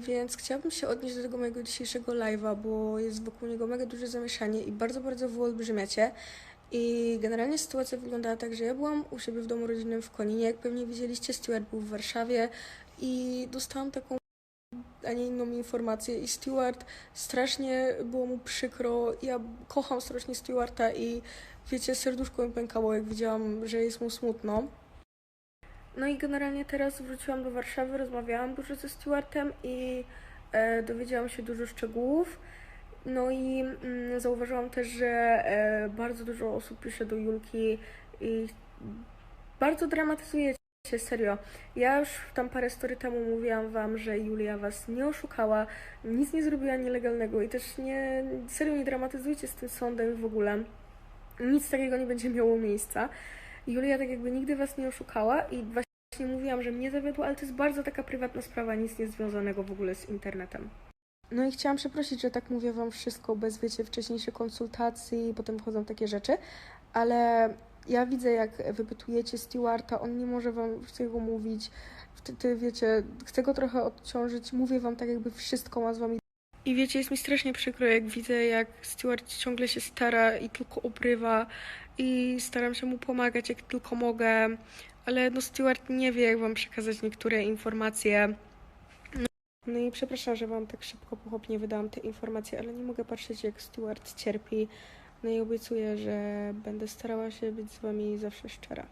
więc chciałabym się odnieść do tego mojego dzisiejszego live'a, bo jest wokół niego mega duże zamieszanie i bardzo, bardzo wyolbrzymiacie. I generalnie sytuacja wyglądała tak, że ja byłam u siebie w domu rodzinnym w Koninie, jak pewnie widzieliście, Stewart był w Warszawie i dostałam taką a nie inną informację i Stewart strasznie było mu przykro. Ja kocham strasznie Stewarta i wiecie, serduszko mi pękało, jak widziałam, że jest mu smutno. No i generalnie teraz wróciłam do Warszawy, rozmawiałam dużo ze Stewartem i e, dowiedziałam się dużo szczegółów. No i mm, zauważyłam też, że e, bardzo dużo osób pisze do Julki i bardzo dramatyzujecie, serio. Ja już tam parę story temu mówiłam wam, że Julia was nie oszukała, nic nie zrobiła nielegalnego i też nie, serio nie dramatyzujcie z tym sądem w ogóle. Nic takiego nie będzie miało miejsca. Julia tak jakby nigdy was nie oszukała i właśnie mówiłam, że mnie zawiodła, ale to jest bardzo taka prywatna sprawa, nic nie związanego w ogóle z internetem. No i chciałam przeprosić, że tak mówię wam wszystko bez, wiecie, wcześniejszej konsultacji, potem wchodzą takie rzeczy, ale ja widzę, jak wypytujecie Stewarta, on nie może wam wszystkiego mówić, wtedy, wiecie, chcę go trochę odciążyć, mówię wam tak jakby wszystko ma z wami i wiecie, jest mi strasznie przykro, jak widzę, jak Stewart ciągle się stara i tylko obrywa i staram się mu pomagać, jak tylko mogę, ale no Stewart nie wie, jak wam przekazać niektóre informacje. No, i przepraszam, że wam tak szybko, pochopnie wydałam te informacje, ale nie mogę patrzeć, jak Stewart cierpi. No i obiecuję, że będę starała się być z wami zawsze szczera.